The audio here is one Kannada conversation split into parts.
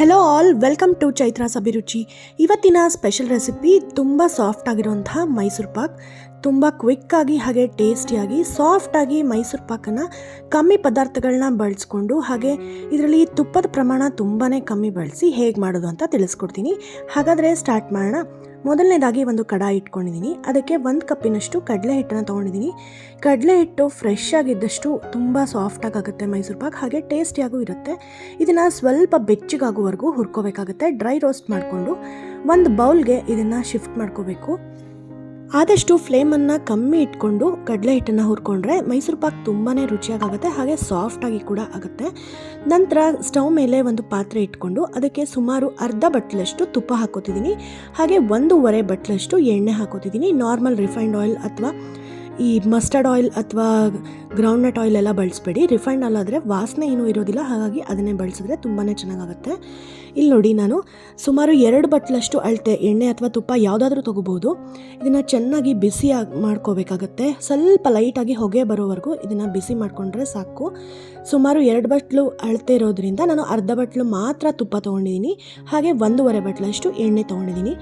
Hello all welcome to Chaitra's Abhiruchi ಇವತ್ತಿನ ಸ್ಪೆಷಲ್ ರೆಸಿಪಿ ತುಂಬ ಸಾಫ್ಟ್ ಆಗಿರುವಂತಹ ಮೈಸೂರು ಪಾಕ್ ತುಂಬ ಕ್ವಿಕ್ಕಾಗಿ ಹಾಗೆ ಟೇಸ್ಟಿಯಾಗಿ ಸಾಫ್ಟಾಗಿ ಮೈಸೂರು ಪಾಕನ ಕಮ್ಮಿ ಪದಾರ್ಥಗಳನ್ನ ಬಳಸ್ಕೊಂಡು ಹಾಗೆ ಇದರಲ್ಲಿ ತುಪ್ಪದ ಪ್ರಮಾಣ ತುಂಬಾ ಕಮ್ಮಿ ಬಳಸಿ ಹೇಗೆ ಮಾಡೋದು ಅಂತ ತಿಳಿಸ್ಕೊಡ್ತೀನಿ. ಹಾಗಾದರೆ ಸ್ಟಾರ್ಟ್ ಮಾಡೋಣ. ಮೊದಲನೇದಾಗಿ ಒಂದು ಕಡಾಯಿ ಇಟ್ಕೊಂಡಿದ್ದೀನಿ. ಅದಕ್ಕೆ ಒಂದು ಕಪ್ಪಿನಷ್ಟು ಕಡಲೆ ಹಿಟ್ಟನ್ನು ತೊಗೊಂಡಿದ್ದೀನಿ. ಕಡಲೆ ಹಿಟ್ಟು ಫ್ರೆಶ್ ಆಗಿದ್ದಷ್ಟು ತುಂಬ ಸಾಫ್ಟಾಗಿ ಆಗುತ್ತೆ ಮೈಸೂರು ಪಾಕ್, ಹಾಗೆ ಟೇಸ್ಟಿಯಾಗೂ ಇರುತ್ತೆ. ಇದನ್ನು ಸ್ವಲ್ಪ ಬೆಚ್ಚಗಾಗುವವರೆಗೂ ಹುರ್ಕೋಬೇಕಾಗುತ್ತೆ. ಡ್ರೈ ರೋಸ್ಟ್ ಮಾಡಿಕೊಂಡು ಒಂದು ಬೌಲ್ಗೆ ಇದನ್ನು ಶಿಫ್ಟ್ ಮಾಡ್ಕೋಬೇಕು. ಆದಷ್ಟು ಫ್ಲೇಮನ್ನು ಕಮ್ಮಿ ಇಟ್ಕೊಂಡು ಕಡಲೆ ಹಿಟ್ಟನ್ನು ಹುರ್ಕೊಂಡ್ರೆ ಮೈಸೂರು ಪಾಕ್ ತುಂಬಾ ರುಚಿಯಾಗುತ್ತೆ ಹಾಗೆ ಸಾಫ್ಟಾಗಿ ಕೂಡ ಆಗುತ್ತೆ. ನಂತರ ಸ್ಟವ್ ಮೇಲೆ ಒಂದು ಪಾತ್ರೆ ಇಟ್ಕೊಂಡು ಅದಕ್ಕೆ ಸುಮಾರು ಅರ್ಧ ಬಟ್ಲಷ್ಟು ತುಪ್ಪ ಹಾಕೋತಿದ್ದೀನಿ ಹಾಗೆ ಒಂದೂವರೆ ಬಟ್ಲಷ್ಟು ಎಣ್ಣೆ ಹಾಕೋತಿದ್ದೀನಿ ನಾರ್ಮಲ್ ರಿಫೈನ್ಡ್ ಆಯಿಲ್ ಅಥವಾ ಈ ಮಸ್ಟರ್ಡ್ ಆಯಿಲ್ ಅಥವಾ ಗ್ರೌಂಡ್ನಟ್ ಆಯಿಲ್ ಎಲ್ಲ ಬಳಸಬೇಡಿ. ರಿಫೈಂಡ್ ಅಲ್ಲಾದರೆ ವಾಸನೆ ಏನೂ ಇರೋದಿಲ್ಲ, ಹಾಗಾಗಿ ಅದನ್ನೇ ಬಳಸಿದ್ರೆ ತುಂಬಾ ಚೆನ್ನಾಗಾಗುತ್ತೆ. ಇಲ್ಲಿ ನೋಡಿ ನಾನು, ಸುಮಾರು ಎರಡು ಬಟ್ಲಷ್ಟು ಅಳತೆ, ಎಣ್ಣೆ ಅಥವಾ ತುಪ್ಪ ಯಾವುದಾದ್ರೂ ತೊಗೋಬೋದು. ಇದನ್ನು ಚೆನ್ನಾಗಿ ಬಿಸಿ ಮಾಡ್ಕೋಬೇಕಾಗತ್ತೆ. ಸ್ವಲ್ಪ ಲೈಟಾಗಿ ಹೊಗೆ ಬರೋವರೆಗೂ ಇದನ್ನು ಬಿಸಿ ಮಾಡಿಕೊಂಡ್ರೆ ಸಾಕು. ಸುಮಾರು ಎರಡು ಬಟ್ಲು ಅಳತೆ ಇರೋದ್ರಿಂದ ನಾನು ಅರ್ಧ ಬಟ್ಲು ಮಾತ್ರ ತುಪ್ಪ ತೊಗೊಂಡಿದ್ದೀನಿ ಹಾಗೆ ಒಂದೂವರೆ ಬಟ್ಲಷ್ಟು ಎಣ್ಣೆ ತೊಗೊಂಡಿದ್ದೀನಿ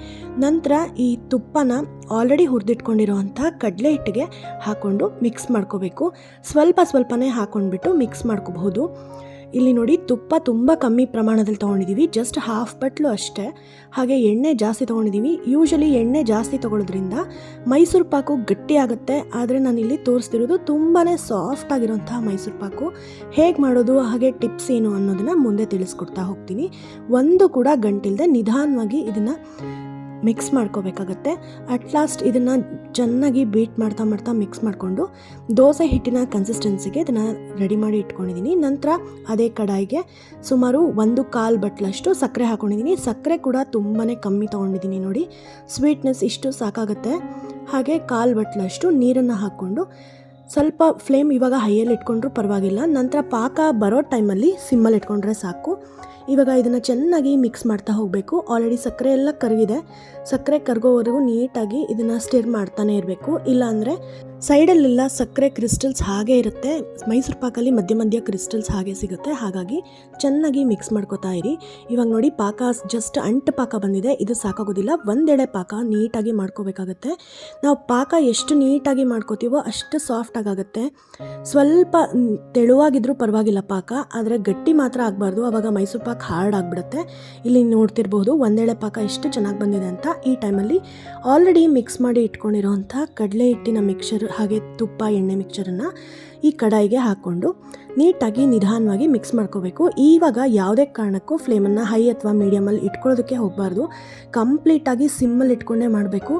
ನಂತರ ಈ ತುಪ್ಪನ ಆಲ್ರೆಡಿ ಹುರಿದಿಟ್ಕೊಂಡಿರೋವಂಥ ಕಡಲೆ ಹಿಟ್ಟಿಗೆ ಹಾಕ್ಕೊಂಡು ಮಿಕ್ಸ್ ಮಾಡ್ಕೋಬೇಕು. ಸ್ವಲ್ಪ ಸ್ವಲ್ಪನೇ ಹಾಕ್ಕೊಂಡ್ಬಿಟ್ಟು ಮಿಕ್ಸ್ ಮಾಡ್ಕೋಬಹುದು. ಇಲ್ಲಿ ನೋಡಿ ತುಪ್ಪ ತುಂಬ ಕಮ್ಮಿ ಪ್ರಮಾಣದಲ್ಲಿ ತೊಗೊಂಡಿದ್ದೀವಿ ಜಸ್ಟ್ ಹಾಫ್ ಬಟ್ಲು ಅಷ್ಟೇ. ಹಾಗೆ ಎಣ್ಣೆ ಜಾಸ್ತಿ ತೊಗೊಂಡಿದ್ದೀವಿ ಯೂಶಲಿ ಎಣ್ಣೆ ಜಾಸ್ತಿ ತೊಗೊಳೋದ್ರಿಂದ ಮೈಸೂರು ಪಾಕು ಗಟ್ಟಿ ಆಗುತ್ತೆ. ಆದರೆ ಇಲ್ಲಿ ತೋರಿಸ್ತಿರೋದು ತುಂಬಾ ಸಾಫ್ಟ್ ಆಗಿರೋಂಥ ಮೈಸೂರು ಪಾಕು. ಹೇಗೆ ಮಾಡೋದು, ಹಾಗೆ ಟಿಪ್ಸ್ ಏನು ಅನ್ನೋದನ್ನು ಮುಂದೆ ತಿಳಿಸ್ಕೊಡ್ತಾ ಹೋಗ್ತೀನಿ. ಒಂದು ಕೂಡ ಗಂಟಿಲ್ಲದೆ ನಿಧಾನವಾಗಿ ಇದನ್ನು ಮಿಕ್ಸ್ ಮಾಡ್ಕೋಬೇಕಾಗತ್ತೆ. ಅಟ್ ಲಾಸ್ಟ್ ಇದನ್ನು ಚೆನ್ನಾಗಿ ಬೀಟ್ ಮಾಡ್ತಾ ಮಾಡ್ತಾ ಮಿಕ್ಸ್ ಮಾಡಿಕೊಂಡು ದೋಸೆ ಹಿಟ್ಟಿನ ಕನ್ಸಿಸ್ಟೆನ್ಸಿಗೆ ಇದನ್ನು ರೆಡಿ ಮಾಡಿ ಇಟ್ಕೊಂಡಿದ್ದೀನಿ ನಂತರ ಅದೇ ಕಡಾಯಿಗೆ ಸುಮಾರು ಒಂದು ಕಾಲು ಬಟ್ಲಷ್ಟು ಸಕ್ಕರೆ ಹಾಕ್ಕೊಂಡಿದ್ದೀನಿ ಸಕ್ಕರೆ ಕೂಡ ತುಂಬಾ ಕಮ್ಮಿ ತೊಗೊಂಡಿದ್ದೀನಿ ನೋಡಿ. ಸ್ವೀಟ್ನೆಸ್ ಇಷ್ಟು ಸಾಕಾಗುತ್ತೆ. ಹಾಗೆ ಕಾಲು ಬಟ್ಲಷ್ಟು ನೀರನ್ನು ಹಾಕ್ಕೊಂಡು ಸ್ವಲ್ಪ ಫ್ಲೇಮ್ ಇವಾಗ ಹೈಯಲ್ಲಿ ಇಟ್ಕೊಂಡ್ರೂ ಪರವಾಗಿಲ್ಲ. ನಂತರ ಪಾಕ ಬರೋ ಟೈಮಲ್ಲಿ ಸಿಮ್ಮಲ್ಲಿ ಇಟ್ಕೊಂಡ್ರೆ ಸಾಕು. ಇವಾಗ ಇದನ್ನು ಚೆನ್ನಾಗಿ ಮಿಕ್ಸ್ ಮಾಡ್ತಾ ಹೋಗಬೇಕು. ಆಲ್ರೆಡಿ ಸಕ್ಕರೆ ಎಲ್ಲ ಕರಗಿದೆ ಸಕ್ಕರೆ ಕರಗೋವರೆಗೂ ನೀಟಾಗಿ ಇದನ್ನು ಸ್ಟಿರ್ ಮಾಡ್ತಾನೆ ಇರಬೇಕು. ಇಲ್ಲಾಂದರೆ ಸೈಡಲ್ಲೆಲ್ಲ ಸಕ್ಕರೆ ಕ್ರಿಸ್ಟಲ್ಸ್ ಹಾಗೆ ಇರುತ್ತೆ. ಮೈಸೂರು ಪಾಕಲ್ಲಿ ಮಧ್ಯ ಮಧ್ಯ ಕ್ರಿಸ್ಟಲ್ಸ್ ಹಾಗೆ ಸಿಗುತ್ತೆ. ಹಾಗಾಗಿ ಚೆನ್ನಾಗಿ ಮಿಕ್ಸ್ ಮಾಡ್ಕೋತಾ ಇರಿ. ಇವಾಗ ನೋಡಿ ಪಾಕ ಜಸ್ಟ್ ಅಂಟು ಪಾಕ ಬಂದಿದೆ. ಇದು ಸಾಕಾಗೋದಿಲ್ಲ. ಒಂದೆಡೆ ಪಾಕ ನೀಟಾಗಿ ಮಾಡ್ಕೋಬೇಕಾಗತ್ತೆ. ನಾವು ಪಾಕ ಎಷ್ಟು ನೀಟಾಗಿ ಮಾಡ್ಕೋತೀವೋ ಅಷ್ಟು ಸಾಫ್ಟ್ ಆಗುತ್ತೆ ಸ್ವಲ್ಪ ತೆಳುವಾಗಿದ್ದರೂ ಪರವಾಗಿಲ್ಲ ಪಾಕ. ಆದರೆ ಗಟ್ಟಿ ಮಾತ್ರ ಆಗಬಾರ್ದು. ಆವಾಗ ಮೈಸೂರು ಹಾರ್ಡ್ ಆಗಿಬಿಡುತ್ತೆ. ಇಲ್ಲಿ ನೋಡ್ತಿರ್ಬೋದು ಒಂದೇಳೆ ಪಾಕ ಎಷ್ಟು ಚೆನ್ನಾಗಿ ಬಂದಿದೆ ಅಂತ ಈ ಟೈಮಲ್ಲಿ ಆಲ್ರೆಡಿ ಮಿಕ್ಸ್ ಮಾಡಿ ಇಟ್ಕೊಂಡಿರೋಂಥ ಕಡಲೆ ಹಿಟ್ಟಿನ ಮಿಕ್ಸರ್ ಹಾಗೆ ತುಪ್ಪ, ಎಣ್ಣೆ ಮಿಕ್ಸರನ್ನು ಈ ಕಡಾಯಿಗೆ ಹಾಕ್ಕೊಂಡು ನೀಟಾಗಿ ನಿಧಾನವಾಗಿ ಮಿಕ್ಸ್ ಮಾಡ್ಕೋಬೇಕು. ಈವಾಗ ಯಾವುದೇ ಕಾರಣಕ್ಕೂ ಫ್ಲೇಮನ್ನು ಹೈ ಅಥವಾ ಮೀಡಿಯಮಲ್ಲಿ ಇಟ್ಕೊಳ್ಳೋದಕ್ಕೆ ಹೋಗಬಾರ್ದು. ಕಂಪ್ಲೀಟಾಗಿ ಸಿಮ್ಮಲ್ಲಿ ಇಟ್ಕೊಂಡೇ ಮಾಡಬೇಕು.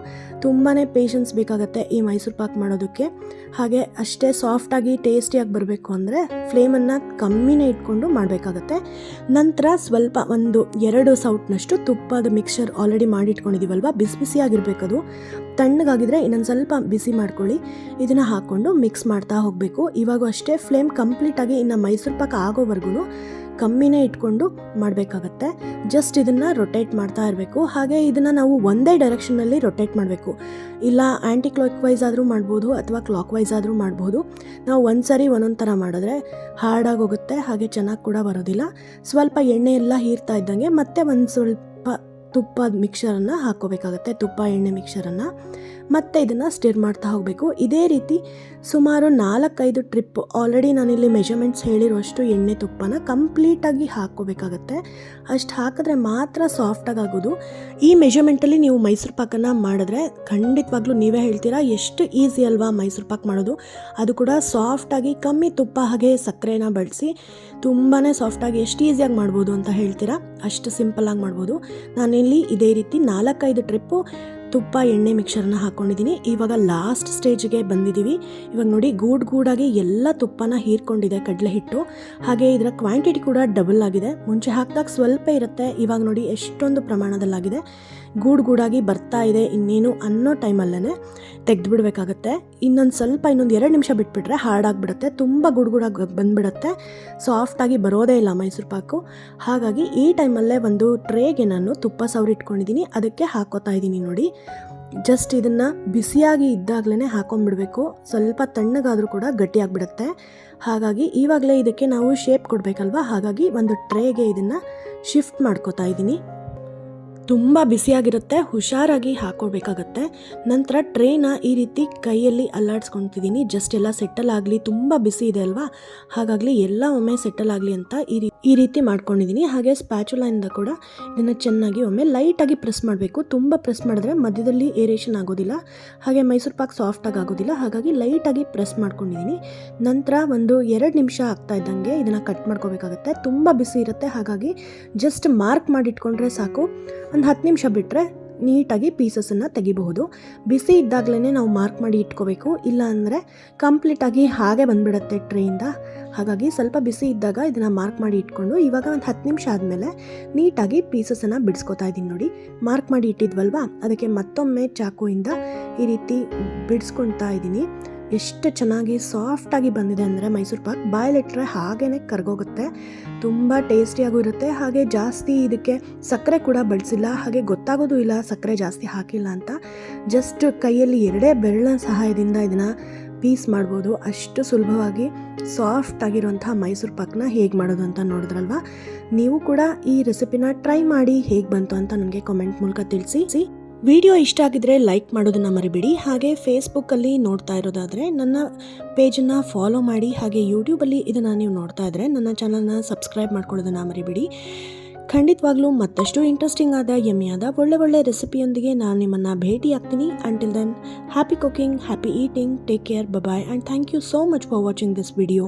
ತುಂಬಾ ಪೇಷನ್ಸ್ ಬೇಕಾಗುತ್ತೆ ಈ ಮೈಸೂರು ಪಾಕ್ ಮಾಡೋದಕ್ಕೆ. ಹಾಗೆ ಅಷ್ಟೇ ಸಾಫ್ಟಾಗಿ ಟೇಸ್ಟಿಯಾಗಿ ಬರಬೇಕು ಅಂದರೆ ಫ್ಲೇಮನ್ನು ಕಮ್ಮಿನೇ ಇಟ್ಕೊಂಡು ಮಾಡಬೇಕಾಗತ್ತೆ. ನಂತರ ಸ್ವಲ್ಪ ಒಂದು ಎರಡು ಸೌಟ್ನಷ್ಟು ತುಪ್ಪದ ಮಿಕ್ಸರ್ ಆಲ್ರೆಡಿ ಮಾಡಿ ಇಟ್ಕೊಂಡಿದ್ದೀವಲ್ವ ಬಿಸಿ ಬಿಸಿಯಾಗಿರ್ಬೇಕದು. ತಣ್ಣಗಾಗಿದ್ರೆ ಇನ್ನೊಂದು ಸ್ವಲ್ಪ ಬಿಸಿ ಮಾಡ್ಕೊಳ್ಳಿ. ಇದನ್ನು ಹಾಕ್ಕೊಂಡು ಮಿಕ್ಸ್ ಮಾಡ್ತಾ ಹೋಗಬೇಕು. ಇವಾಗ ಅಷ್ಟೇ ಫ್ಲೇಮ್ ಕಂಪ್ಲೀಟಾಗಿ ಇನ್ನು ಮೈಸೂರು ಪಾಕ ಆಗೋವರೆಗೂ ಕಮ್ಮಿನೇ ಇಟ್ಕೊಂಡು ಮಾಡಬೇಕಾಗತ್ತೆ. ಜಸ್ಟ್ ಇದನ್ನು ರೊಟೇಟ್ ಮಾಡ್ತಾ ಇರಬೇಕು. ಹಾಗೆ ಇದನ್ನು ನಾವು ಒಂದೇ ಡೈರೆಕ್ಷನಲ್ಲಿ ರೊಟೇಟ್ ಮಾಡಬೇಕು. ಇಲ್ಲ ಆ್ಯಂಟಿ ಕ್ಲಾಕ್ ವೈಸ್ ಆದರೂ ಮಾಡ್ಬೋದು ಅಥವಾ ಕ್ಲಾಕ್ ವೈಸ್ ಆದರೂ ಮಾಡ್ಬೋದು. ನಾವು ಒಂದು ಸರಿ ಒಂದೊಂದು ಥರ ಮಾಡಿದ್ರೆ ಹಾರ್ಡಾಗಿ ಹೋಗುತ್ತೆ ಹಾಗೆ ಚೆನ್ನಾಗಿ ಕೂಡ ಬರೋದಿಲ್ಲ. ಸ್ವಲ್ಪ ಎಣ್ಣೆ ಎಲ್ಲ ಹೀರ್ತಾ ಇದ್ದಂಗೆ ಮತ್ತೆ ಒಂದು ಸ್ವಲ್ಪ ತುಪ್ಪದ ಮಿಕ್ಸರನ್ನು ಹಾಕ್ಕೋಬೇಕಾಗತ್ತೆ, ತುಪ್ಪ, ಎಣ್ಣೆ ಮಿಕ್ಸರನ್ನು. ಮತ್ತೆ ಇದನ್ನು ಸ್ಟಿರ್ ಮಾಡ್ತಾ ಹೋಗಬೇಕು. ಇದೇ ರೀತಿ ಸುಮಾರು ನಾಲ್ಕೈದು ಟ್ರಿಪ್, ಆಲ್ರೆಡಿ ನಾನಿಲ್ಲಿ ಮೆಷರ್ಮೆಂಟ್ಸ್ ಹೇಳಿರುವಷ್ಟು ಎಣ್ಣೆ ತುಪ್ಪನ ಕಂಪ್ಲೀಟಾಗಿ ಹಾಕ್ಕೋಬೇಕಾಗತ್ತೆ. ಅಷ್ಟು ಹಾಕಿದ್ರೆ ಮಾತ್ರ ಸಾಫ್ಟಾಗಿ ಆಗೋದು ಈ ಮೆಷರ್ಮೆಂಟಲ್ಲಿ ನೀವು ಮೈಸೂರು ಪಾಕನ್ನು ಮಾಡಿದ್ರೆ ಖಂಡಿತವಾಗ್ಲೂ ನೀವೇ ಹೇಳ್ತೀರಾ, ಎಷ್ಟು ಈಸಿ ಅಲ್ವಾ ಮೈಸೂರು ಪಾಕ್ ಮಾಡೋದು. ಅದು ಕೂಡ ಸಾಫ್ಟಾಗಿ ಕಮ್ಮಿ ತುಪ್ಪ ಹಾಗೆ ಸಕ್ಕರೆನ ಬಳಸಿ ತುಂಬಾ ಸಾಫ್ಟಾಗಿ ಎಷ್ಟು ಈಸಿಯಾಗಿ ಮಾಡ್ಬೋದು ಅಂತ ಹೇಳ್ತೀರಾ. ಅಷ್ಟು ಸಿಂಪಲ್ಲಾಗಿ ಮಾಡ್ಬೋದು. ನಾನಿಲ್ಲಿ ಇದೇ ರೀತಿ ನಾಲ್ಕೈದು ಟ್ರಿಪ್ಪು ತುಪ್ಪ, ಎಣ್ಣೆ ಮಿಕ್ಸರನ್ನ ಹಾಕ್ಕೊಂಡಿದ್ದೀನಿ ಇವಾಗ ಲಾಸ್ಟ್ ಸ್ಟೇಜ್ಗೆ ಬಂದಿದ್ದೀವಿ. ಇವಾಗ ನೋಡಿ ಗೂಡ್ ಗೂಡಾಗಿ ಎಲ್ಲ ತುಪ್ಪನ ಹೀರ್ಕೊಂಡಿದೆ ಕಡಲೆ ಹಿಟ್ಟು. ಹಾಗೆ ಇದರ ಕ್ವಾಂಟಿಟಿ ಕೂಡ ಡಬಲ್ ಆಗಿದೆ. ಮುಂಚೆ ಹಾಕಿದಾಗ ಸ್ವಲ್ಪ ಇರುತ್ತೆ. ಇವಾಗ ನೋಡಿ ಎಷ್ಟೊಂದು ಪ್ರಮಾಣದಲ್ಲಾಗಿದೆ. ಗೂಡಾಗಿ ಬರ್ತಾ ಇದೆ ಇನ್ನೇನು ಅನ್ನೋ ಟೈಮಲ್ಲೇ ತೆಗೆದು ಬಿಡಬೇಕಾಗತ್ತೆ ಇನ್ನೊಂದು ಸ್ವಲ್ಪ ಇನ್ನೊಂದು ಎರಡು ನಿಮಿಷ ಬಿಟ್ಬಿಟ್ರೆ ಹಾರ್ಡಾಗಿಬಿಡುತ್ತೆ ತುಂಬ ಗುಡ್ ಗುಡಾಗಿ ಬಂದುಬಿಡುತ್ತೆ ಸಾಫ್ಟಾಗಿ ಬರೋದೇ ಇಲ್ಲ ಮೈಸೂರು ಪಾಕು. ಹಾಗಾಗಿ ಈ ಟೈಮಲ್ಲೇ ಒಂದು ಟ್ರೇಗೆ ನಾನು ತುಪ್ಪ ಸವರಿಟ್ಕೊಂಡಿದ್ದೀನಿ ಅದಕ್ಕೆ ಹಾಕೋತಾ ಇದ್ದೀನಿ ನೋಡಿ. ಜಸ್ಟ್ ಇದನ್ನು ಬಿಸಿಯಾಗಿ ಇದ್ದಾಗಲೇ ಹಾಕೊಂಡ್ಬಿಡಬೇಕು ಸ್ವಲ್ಪ ತಣ್ಣಗಾದರೂ ಕೂಡ ಗಟ್ಟಿಯಾಗಿಬಿಡುತ್ತೆ. ಹಾಗಾಗಿ ಇವಾಗಲೇ ಇದಕ್ಕೆ ನಾವು ಶೇಪ್ ಕೊಡಬೇಕಲ್ವ? ಹಾಗಾಗಿ ಒಂದು ಟ್ರೇಗೆ ಇದನ್ನು ಶಿಫ್ಟ್ ಮಾಡ್ಕೋತಾ ಇದ್ದೀನಿ ತುಂಬ ಬಿಸಿಯಾಗಿರುತ್ತೆ, ಹುಷಾರಾಗಿ ಹಾಕೋಬೇಕಾಗತ್ತೆ ನಂತರ ಟ್ರೇನ ಈ ರೀತಿ ಕೈಯಲ್ಲಿ ಅಲ್ಲಾಡಿಸ್ಕೊತಿದ್ದೀನಿ ಜಸ್ಟ್ ಎಲ್ಲ ಸೆಟಲ್ ಆಗಲಿ, ತುಂಬ ಬಿಸಿ ಇದೆ ಅಲ್ವಾ? ಹಾಗಾಗಲಿ ಎಲ್ಲ ಒಮ್ಮೆ ಸೆಟಲ್ ಆಗಲಿ ಅಂತ ಈ ರೀ, ಈ ರೀತಿ ಮಾಡ್ಕೊಂಡಿದ್ದೀನಿ ಹಾಗೆ ಸ್ಪ್ಯಾಚುಲಾಯಿಂದ ಕೂಡ ಇದನ್ನು ಚೆನ್ನಾಗಿ ಒಮ್ಮೆ ಲೈಟಾಗಿ ಪ್ರೆಸ್ ಮಾಡಬೇಕು. ತುಂಬ ಪ್ರೆಸ್ ಮಾಡಿದ್ರೆ ಮಧ್ಯದಲ್ಲಿ ಏರೇಷನ್ ಆಗೋದಿಲ್ಲ. ಹಾಗೆ ಮೈಸೂರು ಪಾಕ್ ಸಾಫ್ಟಾಗಿ ಆಗೋದಿಲ್ಲ. ಹಾಗಾಗಿ ಲೈಟಾಗಿ ಪ್ರೆಸ್ ಮಾಡ್ಕೊಂಡಿದ್ದೀನಿ ನಂತರ ಒಂದು ಎರಡು ನಿಮಿಷ ಆಗ್ತಾ ಇದ್ದಂಗೆ ಇದನ್ನು ಕಟ್ ಮಾಡ್ಕೋಬೇಕಾಗತ್ತೆ ತುಂಬ ಬಿಸಿ ಇರುತ್ತೆ. ಹಾಗಾಗಿ ಜಸ್ಟ್ ಮಾರ್ಕ್ ಮಾಡಿಟ್ಕೊಂಡ್ರೆ ಸಾಕು. ಒಂದು ಹತ್ತು ನಿಮಿಷ ಬಿಟ್ಟರೆ ನೀಟಾಗಿ ಪೀಸಸನ್ನು ತೆಗಿಬಹುದು. ಬಿಸಿ ಇದ್ದಾಗಲೇ ನಾವು ಮಾರ್ಕ್ ಮಾಡಿ ಇಟ್ಕೋಬೇಕು. ಇಲ್ಲ ಅಂದರೆ ಕಂಪ್ಲೀಟಾಗಿ ಹಾಗೆ ಬಂದುಬಿಡುತ್ತೆ ಟ್ರೈಯಿಂದ. ಹಾಗಾಗಿ ಸ್ವಲ್ಪ ಬಿಸಿ ಇದ್ದಾಗ ಇದನ್ನು ಮಾರ್ಕ್ ಮಾಡಿ ಇಟ್ಕೊಂಡು ಇವಾಗ ಒಂದು ಹತ್ತು ನಿಮಿಷ ಆದಮೇಲೆ ನೀಟಾಗಿ ಪೀಸಸನ್ನು ಬಿಡಿಸ್ಕೊತಾ ಇದ್ದೀನಿ ನೋಡಿ. ಮಾರ್ಕ್ ಮಾಡಿ ಇಟ್ಟಿದ್ವಲ್ವಾ? ಅದಕ್ಕೆ ಮತ್ತೊಮ್ಮೆ ಚಾಕುವಿಂದ ಈ ರೀತಿ ಬಿಡಿಸ್ಕೊಳ್ತಾ ಇದ್ದೀನಿ. ಎಷ್ಟು ಚೆನ್ನಾಗಿ ಸಾಫ್ಟಾಗಿ ಬಂದಿದೆ ಅಂದರೆ ಮೈಸೂರು ಪಾಕ್ ಬಾಯಲ್ಲಿಟ್ಟರೆ ಹಾಗೇ ಕರ್ಗೋಗುತ್ತೆ. ತುಂಬ ಟೇಸ್ಟಿಯಾಗೂ ಇರುತ್ತೆ. ಹಾಗೆ ಜಾಸ್ತಿ ಇದಕ್ಕೆ ಸಕ್ಕರೆ ಕೂಡ ಬಳಸಿಲ್ಲ. ಹಾಗೆ ಗೊತ್ತಾಗೋದು ಇಲ್ಲ ಸಕ್ಕರೆ ಜಾಸ್ತಿ ಹಾಕಿಲ್ಲ ಅಂತ. ಜಸ್ಟ್ ಕೈಯಲ್ಲಿ ಎರಡೇ ಬೆರಳ ಸಹಾಯದಿಂದ ಇದನ್ನು ಪೀಸ್ ಮಾಡ್ಬೋದು. ಅಷ್ಟು ಸುಲಭವಾಗಿ ಸಾಫ್ಟ್ ಆಗಿರುವಂಥ ಮೈಸೂರು ಪಾಕ್ನ ಹೇಗೆ ಮಾಡೋದು ಅಂತ ನೋಡಿದ್ರಲ್ವಾ? ನೀವು ಕೂಡ ಈ ರೆಸಿಪಿನ ಟ್ರೈ ಮಾಡಿ ಹೇಗೆ ಬಂತು ಅಂತ ನನಗೆ ಕಾಮೆಂಟ್ ಮೂಲಕ ತಿಳಿಸಿ. ವಿಡಿಯೋ ಇಷ್ಟ ಆಗಿದ್ರೆ ಲೈಕ್ ಮಾಡೋದನ್ನು ಮರಿಬೇಡಿ. ಹಾಗೆ ಫೇಸ್ಬುಕ್ಕಲ್ಲಿ ನೋಡ್ತಾ ಇರೋದಾದರೆ ನನ್ನ ಪೇಜನ್ನು ಫಾಲೋ ಮಾಡಿ, ಹಾಗೆ ಯೂಟ್ಯೂಬಲ್ಲಿ ಇದನ್ನು ನೀವು ನೋಡ್ತಾ ಇದ್ದರೆ ನನ್ನ ಚಾನಲ್ನ ಸಬ್ಸ್ಕ್ರೈಬ್ ಮಾಡ್ಕೊಳ್ಳೋದನ್ನ ಮರಿಬೇಡಿ. ಖಂಡಿತವಾಗ್ಲೂ ಮತ್ತಷ್ಟು ಇಂಟ್ರೆಸ್ಟಿಂಗ್ ಆದ ಯಮ್ಮಿಯಾದ ಒಳ್ಳೆ ಒಳ್ಳೆ ರೆಸಿಪಿಯೊಂದಿಗೆ ನಾನು ನಿಮ್ಮನ್ನು ಭೇಟಿ ಆಗ್ತೀನಿ until then happy cooking happy eating take care bye bye and thank you so much for watching this video